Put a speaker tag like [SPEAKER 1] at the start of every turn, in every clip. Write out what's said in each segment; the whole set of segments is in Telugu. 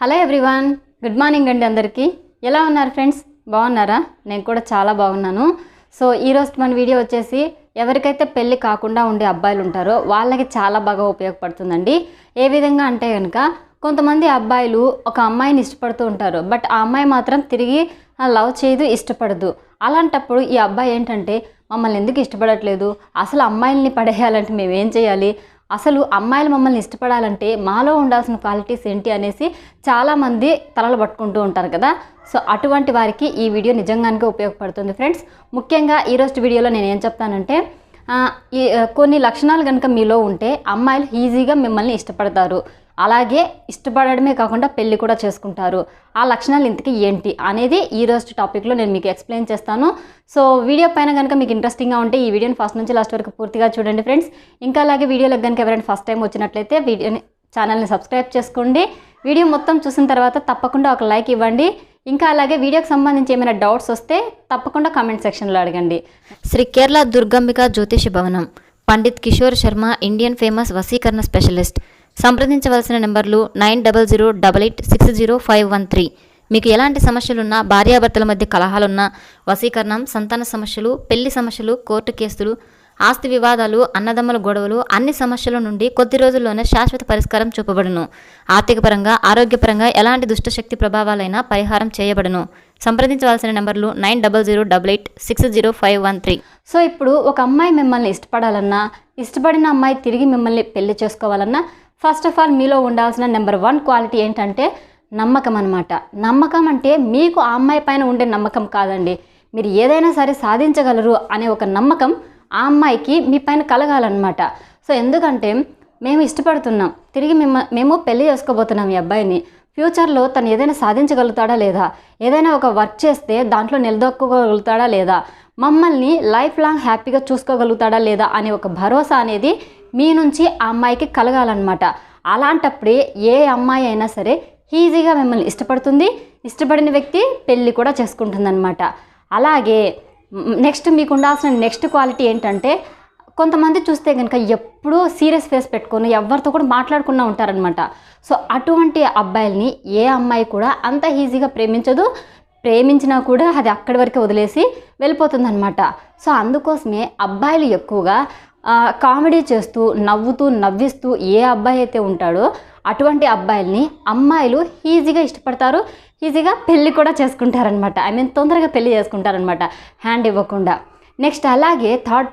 [SPEAKER 1] హలో ఎవ్రీవన్ గుడ్ మార్నింగ్ అండి అందరికీ. ఎలా ఉన్నారు ఫ్రెండ్స్? బాగున్నారా? నేను కూడా చాలా బాగున్నాను. సో ఈరోజు మన వీడియో వచ్చేసి ఎవరికైతే పెళ్ళి కాకుండా ఉండే అబ్బాయిలు ఉంటారో వాళ్ళకి చాలా బాగా ఉపయోగపడుతుందండి. ఏ విధంగా అంటే కనుక కొంతమంది అబ్బాయిలు ఒక అమ్మాయిని ఇష్టపడుతూ ఉంటారు బట్ ఆ అమ్మాయి మాత్రం తిరిగి లవ్ చేయదు ఇష్టపడదు. అలాంటప్పుడు ఈ అబ్బాయి ఏంటంటే మమ్మల్ని ఎందుకు ఇష్టపడట్లేదు? అసలు అమ్మాయిల్ని పడేయాలంటే మేము ఏం చేయాలి? అసలు అమ్మాయిలు మమ్మల్ని ఇష్టపడాలంటే మాలో ఉండాల్సిన క్వాలిటీస్ ఏంటి అనేసి చాలామంది తలలు పట్టుకుంటూ ఉంటారు కదా. సో అటువంటి వారికి ఈ వీడియో నిజంగానే ఉపయోగపడుతుంది ఫ్రెండ్స్. ముఖ్యంగా ఈరోజు వీడియోలో నేను ఏం చెప్తానంటే ఈ కొన్ని లక్షణాలు కనుక మీలో ఉంటే అమ్మాయిలు ఈజీగా మిమ్మల్ని ఇష్టపడతారు. అలాగే ఇష్టపడడమే కాకుండా పెళ్ళి కూడా చేసుకుంటారు. ఆ లక్షణాలు ఇంతకీ ఏంటి అనేది ఈ రోజు టాపిక్లో నేను మీకు ఎక్స్ప్లెయిన్ చేస్తాను. సో వీడియో పైన కనుక మీకు ఇంట్రెస్టింగ్గా ఉంటే ఈ వీడియోని ఫస్ట్ నుంచి లాస్ట్ వరకు పూర్తిగా చూడండి ఫ్రెండ్స్ ఇంకా అలాగే వీడియోలకు కనుక ఎవరైనా ఫస్ట్ టైం వచ్చినట్లయితే వీడియోని ఛానల్ని సబ్స్క్రైబ్ చేసుకోండి. వీడియో మొత్తం చూసిన తర్వాత తప్పకుండా ఒక లైక్ ఇవ్వండి. ఇంకా అలాగే వీడియోకి సంబంధించి ఏమైనా డౌట్స్ వస్తే తప్పకుండా కామెంట్ సెక్షన్లో అడగండి.
[SPEAKER 2] శ్రీ కేరళ దుర్గంబిక జ్యోతిష భవనం పండిత్ కిషోర్ శర్మ ఇండియన్ ఫేమస్ వసీకరణ స్పెషలిస్ట్ సంప్రదించవలసిన నెంబర్లు nine double zero double eight six zero five one three. మీకు ఎలాంటి సమస్యలున్నా భార్యాభర్తల మధ్య కలహాలున్నా వశీకరణం సంతాన సమస్యలు పెళ్ళి సమస్యలు కోర్టు కేసులు ఆస్తి వివాదాలు అన్నదమ్ముల గొడవలు అన్ని సమస్యల నుండి కొద్ది రోజుల్లోనే శాశ్వత పరిష్కారం చూపబడును. ఆర్థికపరంగా ఆరోగ్యపరంగా ఎలాంటి దుష్టశక్తి ప్రభావాలైనా పరిహారం చేయబడును. సంప్రదించవలసిన నెంబర్లు nine double zero double eight six zero five one three.
[SPEAKER 1] So ఇప్పుడు ఒక అమ్మాయి మిమ్మల్ని ఇష్టపడాలన్నా ఇష్టపడిన అమ్మాయి తిరిగి మిమ్మల్ని పెళ్ళి చేసుకోవాలన్నా ఫస్ట్ ఆఫ్ ఆల్ మీలో ఉండాల్సిన నెంబర్ వన్ క్వాలిటీ ఏంటంటే నమ్మకం అనమాట నమ్మకం అంటే మీకు ఆ అమ్మాయి పైన ఉండే నమ్మకం కాదండి. మీరు ఏదైనా సరే సాధించగలరు అనే ఒక నమ్మకం ఆ అమ్మాయికి మీ పైన కలగాలన్నమాట. సో ఎందుకంటే మేము ఇష్టపడుతున్నాం. తిరిగి మేము మేము పెళ్ళి చేసుకోబోతున్నాం ఈ అబ్బాయిని. ఫ్యూచర్లో తను ఏదైనా సాధించగలుగుతాడా లేదా? ఏదైనా ఒక వర్క్ చేస్తే దాంట్లో నిలదొక్కగలుగుతాడా లేదా? మమ్మల్ని లైఫ్ లాంగ్ హ్యాపీగా చూసుకోగలుగుతాడా లేదా అనే ఒక భరోసా అనేది మీ నుంచి ఆ అమ్మాయికి కలగాలన్నమాట. అలాంటప్పుడే ఏ అమ్మాయి అయినా సరే ఈజీగా మిమ్మల్ని ఇష్టపడుతుంది. ఇష్టపడిన వ్యక్తి పెళ్ళి కూడా చేసుకుంటుందన్నమాట. అలాగే నెక్స్ట్ మీకు ఉండాల్సిన నెక్స్ట్ క్వాలిటీ ఏంటంటే కొంతమంది చూస్తే కనుక ఎప్పుడూ సీరియస్ ఫేస్ పెట్టుకొని ఎవరితో కూడా మాట్లాడకుండా ఉంటారనమాట సో అటువంటి అబ్బాయిల్ని ఏ అమ్మాయి కూడా అంత ఈజీగా ప్రేమించదు. ప్రేమించినా కూడా అది అక్కడి వరకే వదిలేసి వెళ్ళిపోతుందన్నమాట. సో అందుకోసమే అబ్బాయిలు ఎక్కువగా కామెడీ చేస్తూ నవ్వుతూ నవ్విస్తూ ఏ అబ్బాయి అయితే ఉంటాడో అటువంటి అబ్బాయిల్ని అమ్మాయిలు ఈజీగా ఇష్టపడతారు. ఈజీగా పెళ్ళి కూడా చేసుకుంటారనమాట ఐ మీన్ తొందరగా పెళ్ళి చేసుకుంటారనమాట హ్యాండ్ ఇవ్వకుండా. నెక్స్ట్ అలాగే థర్డ్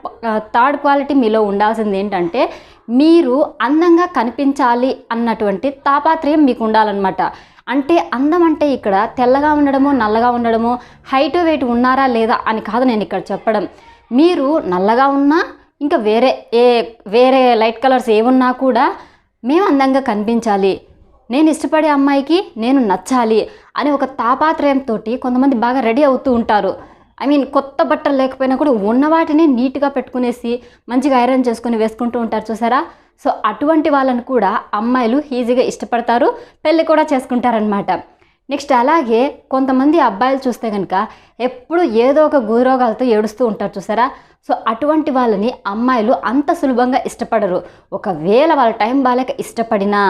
[SPEAKER 1] థర్డ్ క్వాలిటీ మీలో ఉండాల్సింది ఏంటంటే మీరు అందంగా కనిపించాలి అన్నటువంటి తాపాత్రయం మీకు ఉండాలన్నమాట. అంటే అందం అంటే ఇక్కడ తెల్లగా ఉండడము నల్లగా ఉండడము హైట్ వెయిట్ ఉన్నారా లేదా అని కాదు నేను ఇక్కడ చెప్పడం. మీరు నల్లగా ఉన్నా ఇంకా వేరే ఏ వేరే లైట్ కలర్స్ ఏమున్నా కూడా మేము అందంగా కనిపించాలి. నేను ఇష్టపడే అమ్మాయికి నేను నచ్చాలి అని ఒక తాపాత్రయంతో కొంతమంది బాగా రెడీ అవుతూ ఉంటారు. ఐ మీన్ కొత్త బట్టలు లేకపోయినా కూడా ఉన్న వాటిని నీట్గా పెట్టుకునేసి మంచిగా ఐరన్ చేసుకుని వేసుకుంటూ ఉంటారు చూసారా? సో అటువంటి వాళ్ళని కూడా అమ్మాయిలు ఈజీగా ఇష్టపడతారు పెళ్ళి కూడా చేసుకుంటారనమాట నెక్స్ట్ అలాగే కొంతమంది అబ్బాయిలు చూస్తే కనుక ఎప్పుడు ఏదో ఒక గురోగాలతో ఏడుస్తూ ఉంటారు చూసారా? సో అటువంటి వాళ్ళని అమ్మాయిలు అంత సులభంగా ఇష్టపడరు. ఒకవేళ వాళ్ళ టైం బాగాలేక ఇష్టపడినా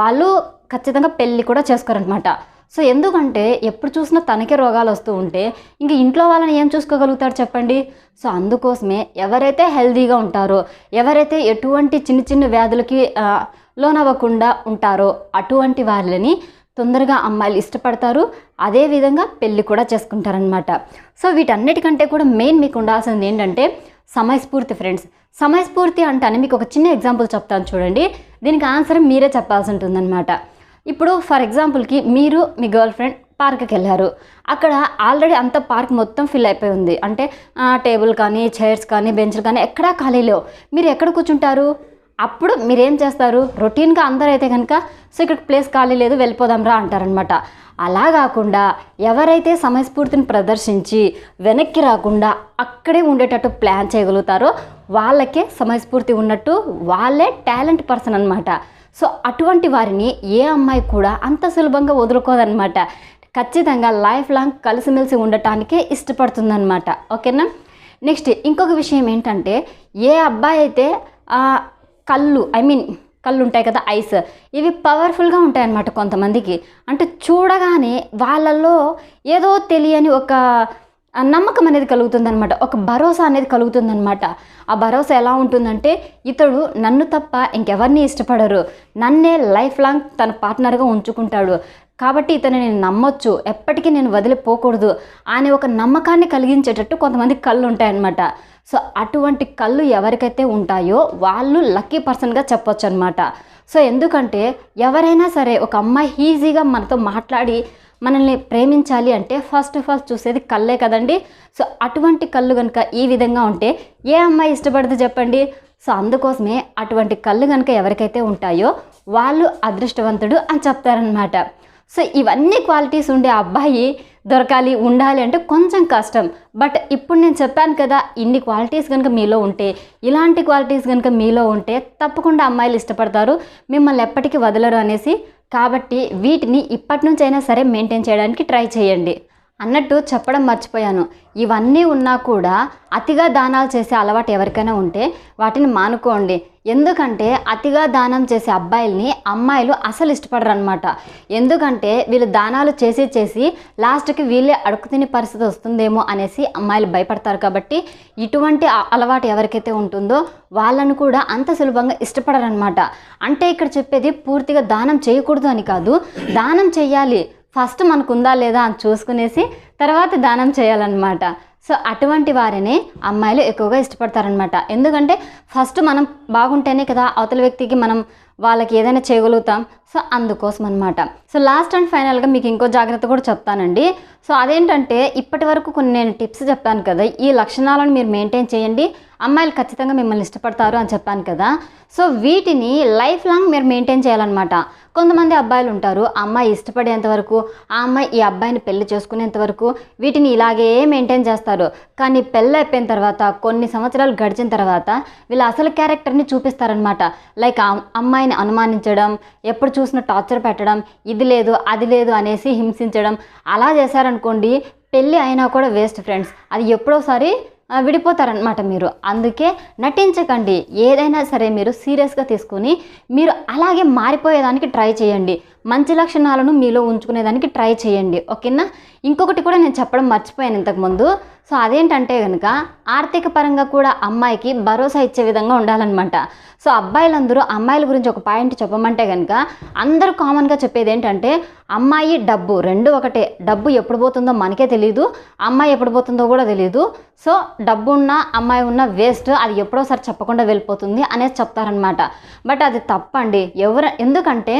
[SPEAKER 1] వాళ్ళు ఖచ్చితంగా పెళ్ళి కూడా చేసుకోరనమాట సో ఎందుకంటే ఎప్పుడు చూసినా తనకే రోగాలు వస్తూ ఉంటే ఇంక ఇంట్లో వాళ్ళని ఏం చూసుకోగలుగుతారు చెప్పండి? సో అందుకోసమే ఎవరైతే హెల్దీగా ఉంటారో ఎవరైతే ఎటువంటి చిన్న చిన్న వ్యాధులకి లోనవ్వకుండా ఉంటారో అటువంటి వాళ్ళని తొందరగా అమ్మాయిలు ఇష్టపడతారు. అదేవిధంగా పెళ్ళి కూడా చేసుకుంటారనమాట సో వీటన్నిటికంటే కూడా మెయిన్ మీకు ఉండాల్సింది ఏంటంటే సమయస్ఫూర్తి ఫ్రెండ్స్. సమయస్ఫూర్తి అంటానే మీకు ఒక చిన్న ఎగ్జాంపుల్ చెప్తాను చూడండి. దీనికి ఆన్సర్ మీరే చెప్పాల్సి ఉంటుందన్నమాట. ఇప్పుడు ఫర్ ఎగ్జాంపుల్కి మీరు మీ గర్ల్ ఫ్రెండ్ పార్క్కి వెళ్ళారు. అక్కడ ఆల్రెడీ అంత పార్క్ మొత్తం ఫిల్ అయిపోయి ఉంది. అంటే టేబుల్ కానీ చైర్స్ కానీ బెంచ్లు కానీ ఎక్కడా ఖాళీ లేవు. మీరు ఎక్కడ కూర్చుంటారు? అప్పుడు మీరేం చేస్తారు? రొటీన్గా అందరూ అయితే కనుక సో ఇక్కడ ప్లేస్ ఖాళీ లేదు వెళ్ళిపోదాం రా అంటారనమాట అలా కాకుండా ఎవరైతే సమయస్ఫూర్తిని ప్రదర్శించి వెనక్కి రాకుండా అక్కడే ఉండేటట్టు ప్లాన్ చేయగలుగుతారో వాళ్ళకే సమయస్ఫూర్తి ఉన్నట్టు వాళ్ళే టాలెంట్ పర్సన్ అనమాట సో అటువంటి వారిని ఏ అమ్మాయి కూడా అంత సులభంగా వదులుకోదనమాట ఖచ్చితంగా లైఫ్ లాంగ్ కలిసిమెలిసి ఉండటానికే ఇష్టపడుతుందన్నమాట. ఓకేనా? నెక్స్ట్ ఇంకొక విషయం ఏంటంటే ఏ అబ్బాయి అయితే కళ్ళు ఐ మీన్ కళ్ళు ఉంటాయి కదా ఐస్ ఇవి పవర్ఫుల్గా ఉంటాయన్నమాట కొంతమందికి. అంటే చూడగానే వాళ్ళల్లో ఏదో తెలియని ఒక నమ్మకం అనేది కలుగుతుందనమాట ఒక భరోసా అనేది కలుగుతుందనమాట ఆ భరోసా ఎలా ఉంటుందంటే ఇతడు నన్ను తప్ప ఇంకెవరిని ఇష్టపడరు. నన్నే లైఫ్ లాంగ్ తన పార్ట్నర్గా ఉంచుకుంటాడు. కాబట్టి ఇతను నేను నమ్మొచ్చు. ఎప్పటికీ నేను వదిలిపోకూడదు. అనే ఒక నమ్మకాన్ని కలిగించేటట్టు కొంతమంది కళ్ళు ఉంటాయన్నమాట సో అటువంటి కళ్ళు ఎవరికైతే ఉంటాయో వాళ్ళు లక్కీ పర్సన్గా చెప్పొచ్చు అనమాట సో ఎందుకంటే ఎవరైనా సరే ఒక అమ్మాయి ఈజీగా మనతో మాట్లాడి మనల్ని ప్రేమించాలి అంటే ఫస్ట్ ఆఫ్ ఆల్ చూసేది కళ్ళే కదండి. సో అటువంటి కళ్ళు కనుక ఈ విధంగా ఉంటే ఏ అమ్మాయి ఇష్టపడదు చెప్పండి? సో అందుకోసమే అటువంటి కళ్ళు కనుక ఎవరికైతే ఉంటాయో వాళ్ళు అదృష్టవంతుడు అని చెప్తారనమాట సో ఇవన్నీ క్వాలిటీస్ ఉండే అబ్బాయి దొరకాలి ఉండాలి అంటే కొంచెం కష్టం. బట్ ఇప్పుడు నేను చెప్పాను కదా ఇన్ని క్వాలిటీస్ కనుక మీలో ఉంటే ఇలాంటి క్వాలిటీస్ కనుక మీలో ఉంటే తప్పకుండా అమ్మాయిలు ఇష్టపడతారు. మిమ్మల్ని ఎప్పటికీ వదలరు అనేసి. కాబట్టి వీటిని ఇప్పటి నుంచైనా సరే మెయింటైన్ చేయడానికి ట్రై చేయండి. అన్నట్టు చెప్పడం మర్చిపోయాను. ఇవన్నీ ఉన్నా కూడా అతిగా దానాలు చేసే అలవాటు ఎవరికైనా ఉంటే వాటిని మానుకోండి. ఎందుకంటే అతిగా దానం చేసే అబ్బాయిల్ని అమ్మాయిలు అసలు ఇష్టపడరు అనమాట ఎందుకంటే వీళ్ళు దానాలు చేసి చేసి లాస్ట్కి వీళ్ళే అడుగు తినే పరిస్థితి వస్తుందేమో అనేసి అమ్మాయిలు భయపడతారు కాబట్టి ఇటువంటి అలవాటు ఎవరికైతే ఉంటుందో వాళ్ళను కూడా అంత సులభంగా ఇష్టపడరనమాట అంటే ఇక్కడ చెప్పేది పూర్తిగా దానం చేయకూడదు అని కాదు. దానం చేయాలి. ఫస్ట్ మనకు ఉందా లేదా అని చూసుకునేసి తర్వాత దానం చేయాలన్నమాట. సో అటువంటి వారిని అమ్మాయిలు ఎక్కువగా ఇష్టపడతారనమాట ఎందుకంటే ఫస్ట్ మనం బాగుంటేనే కదా అవతల వ్యక్తికి మనం వాళ్ళకి ఏదైనా చేయగలుగుతాం. సో అందుకోసం అనమాట సో లాస్ట్ అండ్ ఫైనల్గా మీకు ఇంకో జాగ్రత్త కూడా చెప్తానండి. సో అదేంటంటే ఇప్పటి వరకు కొన్ని నేను టిప్స్ చెప్పాను కదా ఈ లక్షణాలను మీరు మెయింటైన్ చేయండి. అమ్మాయిలు ఖచ్చితంగా మిమ్మల్ని ఇష్టపడతారు అని చెప్పాను కదా. సో వీటిని లైఫ్ లాంగ్ మీరు మెయింటైన్ చేయాలన్నమాట. కొంతమంది అబ్బాయిలు ఉంటారు అమ్మాయి ఇష్టపడేంత వరకు ఆ అమ్మాయి ఈ అబ్బాయిని పెళ్ళి చేసుకునేంత వరకు వీటిని ఇలాగే మెయింటైన్ చేస్తారు. కానీ పెళ్ళి అయిపోయిన తర్వాత కొన్ని సంవత్సరాలు గడిచిన తర్వాత వీళ్ళ అసలు క్యారెక్టర్ని చూపిస్తారనమాట లైక్ అమ్మాయి ఆయన అనుమానించడం ఎప్పుడు చూసినా టార్చర్ పెట్టడం ఇది లేదు అది లేదు అనేసి హింసించడం అలా చేశారనుకోండి పెళ్ళి అయినా కూడా వేస్ట్ ఫ్రెండ్స్. అది ఎప్పుడోసారి విడిపోతారనమాట మీరు. అందుకే నటించకండి. ఏదైనా సరే మీరు సీరియస్గా తీసుకుని మీరు అలాగే మారిపోయేదానికి ట్రై చేయండి. మంచి లక్షణాలను మీలో ఉంచుకునేదానికి ట్రై చేయండి ఓకేనా? ఇంకొకటి కూడా నేను చెప్పడం మర్చిపోయాను ఇంతకుముందు. సో అదేంటంటే కనుక ఆర్థిక పరంగా కూడా అమ్మాయికి భరోసా ఇచ్చే విధంగా ఉండాలన్నమాట. సో అబ్బాయిలందరూ అమ్మాయిల గురించి ఒక పాయింట్ చెప్పమంటే కనుక అందరూ కామన్గా చెప్పేది ఏంటంటే అమ్మాయి డబ్బు రెండు ఒకటే. డబ్బు ఎప్పుడు పోతుందో మనకే తెలియదు అమ్మాయి ఎప్పుడు పోతుందో కూడా తెలియదు సో డబ్బు ఉన్న అమ్మాయి ఉన్న వేస్ట్ అది ఎప్పుడోసారి చెప్పకుండా వెళ్ళిపోతుంది అనేది చెప్తారనమాట బట్ అది తప్పండి. ఎవరు ఎందుకంటే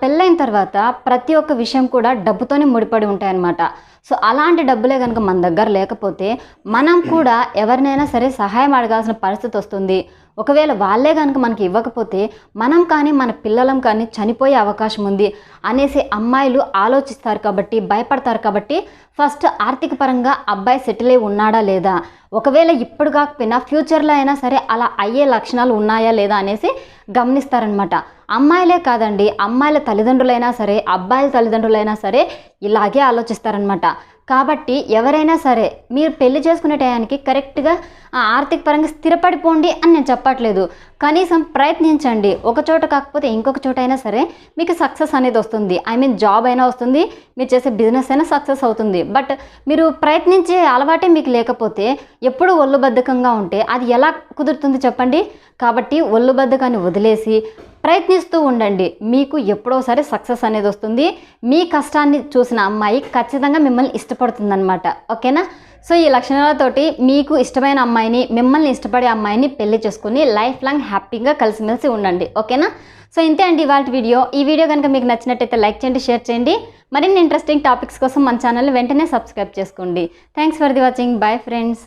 [SPEAKER 1] పెళ్ళైన తర్వాత ప్రతి ఒక్క విషయం కూడా డబ్బుతోనే ముడిపడి ఉంటాయన్నమాట. సో అలాంటి డబ్బులే కనుక మన దగ్గర లేకపోతే మనం కూడా ఎవరినైనా సరే సహాయం అడగాల్సిన పరిస్థితి వస్తుంది. ఒకవేళ వాళ్ళే కనుక మనకి ఇవ్వకపోతే మనం కానీ మన పిల్లలం కానీ చనిపోయే అవకాశం ఉంది అనేసి అమ్మాయిలు ఆలోచిస్తారు కాబట్టి భయపడతారు కాబట్టి ఫస్ట్ ఆర్థిక పరంగా అబ్బాయి సెటిల్ అయి ఉన్నాడా లేదా ఒకవేళ ఇప్పుడు కాకపోయినా ఫ్యూచర్లో అయినా సరే అలా అయ్యే లక్షణాలు ఉన్నాయా లేదా అనేసి గమనిస్తారనమాట అమ్మాయిలే కాదండి అమ్మాయిల తల్లిదండ్రులైనా సరే అబ్బాయిల తల్లిదండ్రులైనా సరే ఇలాగే ఆలోచిస్తారనమాట కాబట్టి ఎవరైనా సరే మీరు పెళ్ళి చేసుకునే టయానికి కరెక్ట్గా ఆ, ఆర్థిక పరంగా స్థిరపడిపోండి అని నేను చెప్పట్లేదు. కనీసం ప్రయత్నించండి. ఒక చోట కాకపోతే ఇంకొక చోట అయినా సరే మీకు సక్సెస్ అనేది వస్తుంది. ఐ మీన్ జాబ్ అయినా వస్తుంది. మీరు చేసే బిజినెస్ అయినా సక్సెస్ అవుతుంది. బట్ మీరు ప్రయత్నించే అలవాటే మీకు లేకపోతే ఎప్పుడు ఒళ్ళు బద్ధకంగా ఉంటే అది ఎలా కుదురుతుంది చెప్పండి? కాబట్టి ఒళ్ళు బద్ధకాన్ని వదిలేసి ప్రయత్నిస్తూ ఉండండి. మీకు ఎప్పుడోసారి సక్సెస్ అనేది వస్తుంది. మీ కష్టాన్ని చూసిన అమ్మాయి ఖచ్చితంగా మిమ్మల్ని ఇష్టపడుతుందన్నమాట. ఓకేనా? సో ఈ లక్షణాలతోటి మీకు ఇష్టమైన అమ్మాయిని మిమ్మల్ని ఇష్టపడే అమ్మాయిని పెళ్ళి చేసుకుని లైఫ్ లాంగ్ హ్యాపీగా కలిసిమెలిసి ఉండండి. ఓకేనా? సో ఇంతే అండి ఇవాళ వీడియో. ఈ వీడియో కనుక మీకు నచ్చినట్టయితే లైక్ చేయండి షేర్ చేయండి. మరిన్ని ఇంట్రెస్టింగ్ టాపిక్స్ కోసం మన ఛానల్ వెంటనే సబ్స్క్రైబ్ చేసుకోండి. Thanks for the watching. Bye friends.